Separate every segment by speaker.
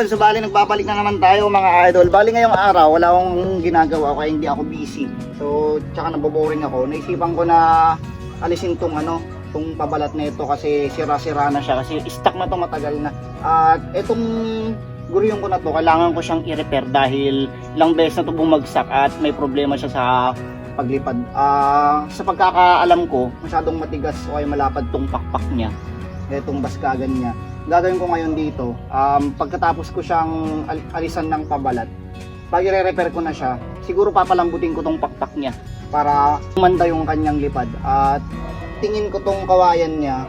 Speaker 1: yun, so bali nagbabalik na naman tayo mga idol. Bali ngayong araw, wala akong ginagawa kaya hindi ako busy. So, tsaka naboboring ako. Naisipan ko na alisin tong ano, tong pabalat na ito kasi sira-sira na siya kasi stuck na to matagal na. At itong guriyong ko na to, kailangan ko siyang i-repair dahil ilang beses na to bumagsak at may problema siya sa paglipad. Ah, sa pagkakaalam ko, masyadong matigas o ay malapad tong pakpak niya. Itong baskagan niya gagawin ko ngayon dito, um, pagkatapos ko siyang al- alisan ng pabalat, pag i-repair ko na siya, siguro papalambutin ko tong pakpak niya para umanda yung kanyang lipad. At tingin ko tong kawayan niya,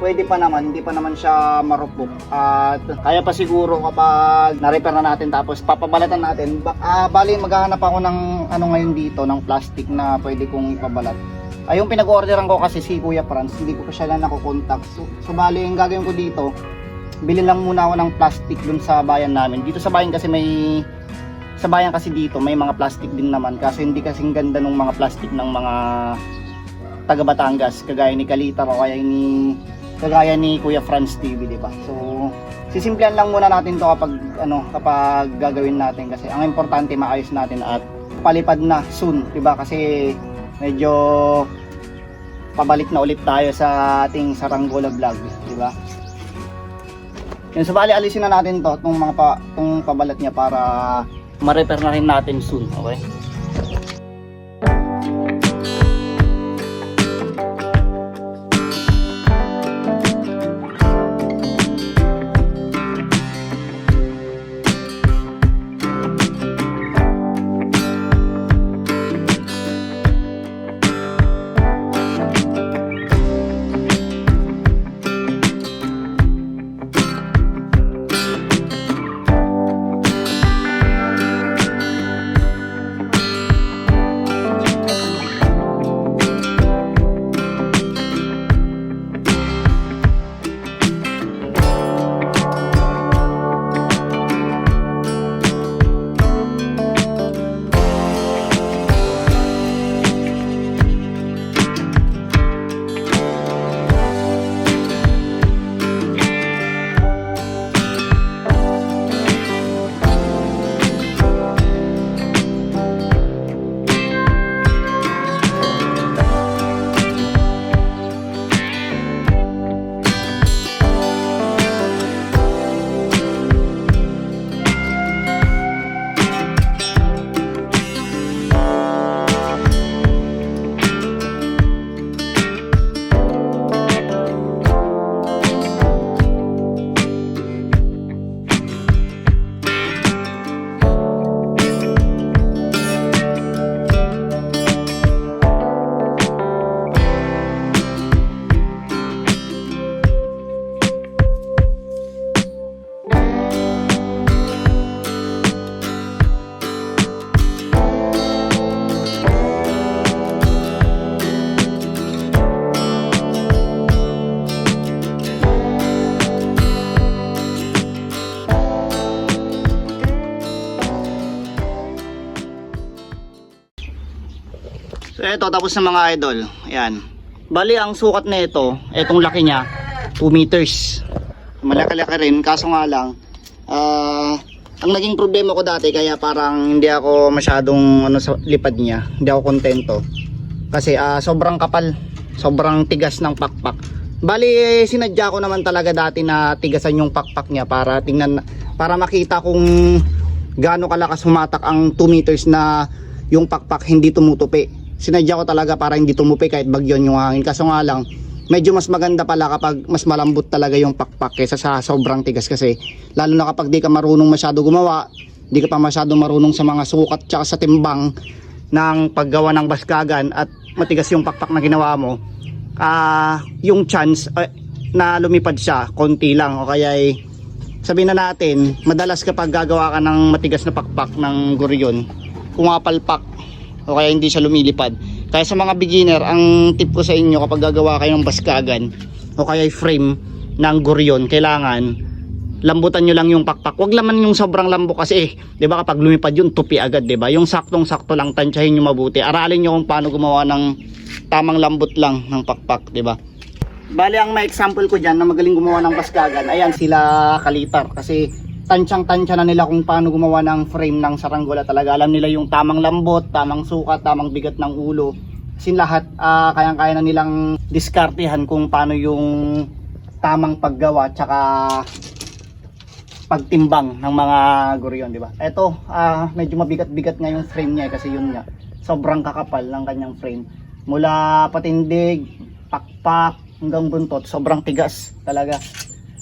Speaker 1: pwede pa naman, hindi pa naman siya marupok. At kaya pa siguro kapag na-repair na natin tapos papabalatan natin, ba, ah, bali maghahanap ako ng ano ngayon dito, ng plastic na pwede kong ipabalat. Ay, yung pinag-orderan ko kasi si Kuya Franz, hindi ko pa siya lang nakokontakt. So, so bali, yung gagawin ko dito, bili lang muna ako ng plastic dun sa bayan namin. Dito sa bayan kasi may sa bayan kasi dito may mga plastic din naman kasi hindi kasing ganda ng mga plastic ng mga taga Batangas kagaya ni Kalita o kaya ni kagaya ni Kuya Franz TV, di ba? So, sisimplihan lang muna natin to kapag ano, kapag gagawin natin kasi ang importante maayos natin at palipad na soon, di ba? Kasi medyo pabalik na ulit tayo sa ating Saranggola vlog, di ba? Yan, so bali alisin na natin to, tong mga pa, tong pabalat niya para ma-repair na rin natin soon, okay? Eto tapos na mga idol. Ayan. Bali ang sukat na ito, etong laki niya, 2 meters. Malaki-laki rin kaso nga lang ah ang naging problema ko dati kaya parang hindi ako masyadong ano sa lipad niya. Hindi ako kontento. Kasi ah, sobrang kapal, sobrang tigas ng pakpak. Bali eh, sinadya ko naman talaga dati na tigasan yung pakpak niya para tingnan para makita kung gaano kalakas humatak ang 2 meters na yung pakpak hindi tumutupi. Sinadya ko talaga para hindi tumupi kahit bagyon yung hangin. Kaso nga lang, medyo mas maganda pala kapag mas malambot talaga yung pakpak kaysa sa sobrang tigas. Kasi lalo na kapag di ka marunong masyado gumawa, di ka pa masyado marunong sa mga sukat tsaka sa timbang ng paggawa ng baskagan at matigas yung pakpak na ginawa mo, ah yung chance eh, na lumipad siya, konti lang. O kaya ay sabihin na natin, madalas kapag gagawa ka ng matigas na pakpak ng guryon, pumapalpak o kaya hindi siya lumilipad. Kaya sa mga beginner, ang tip ko sa inyo kapag gagawa kayo ng baskagan o kaya frame ng guryon, kailangan lambutan nyo lang yung pakpak. Huwag laman yung sobrang lambo kasi eh, 'di ba kapag lumipad yun tupi agad, 'di ba? Yung saktong-sakto lang tansyahin nyo mabuti. Aralin nyo kung paano gumawa ng tamang lambot lang ng pakpak, 'di ba? Bali ang may example ko diyan na magaling gumawa ng baskagan, ayan sila Kalitar kasi tansyang-tansya na nila kung paano gumawa ng frame ng saranggola talaga. Alam nila yung tamang lambot, tamang sukat, tamang bigat ng ulo. Sin lahat, ah, kayang-kaya na nilang diskartehan kung paano yung tamang paggawa tsaka pagtimbang ng mga guryon, di ba? Ito, ah, medyo mabigat-bigat nga yung frame niya eh, kasi yun nga. Sobrang kakapal ng kanyang frame. Mula patindig, pakpak, hanggang buntot, sobrang tigas talaga.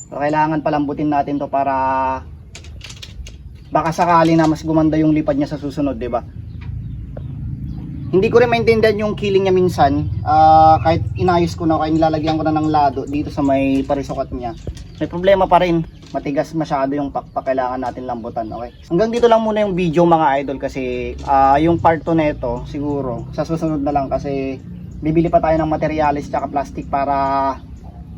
Speaker 1: So, kailangan palambutin natin to para baka sakali na mas gumanda yung lipad niya sa susunod, di ba? Hindi ko rin maintindihan yung killing niya minsan. Ah, kahit inayos ko na, kahit nilalagyan ko na ng lado dito sa may parisukat niya. May problema pa rin. Matigas masyado yung pakpak. Kailangan natin lambutan, okay? Hanggang dito lang muna yung video mga idol kasi ah, yung part 2 nito siguro sa susunod na lang kasi bibili pa tayo ng materialis tsaka plastic para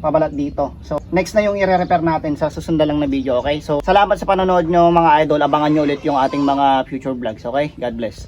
Speaker 1: pabalat dito. So, next na yung i-repair natin sa susunod lang na video, okay? So, salamat sa panonood nyo mga idol. Abangan nyo ulit yung ating mga future vlogs, okay? God bless.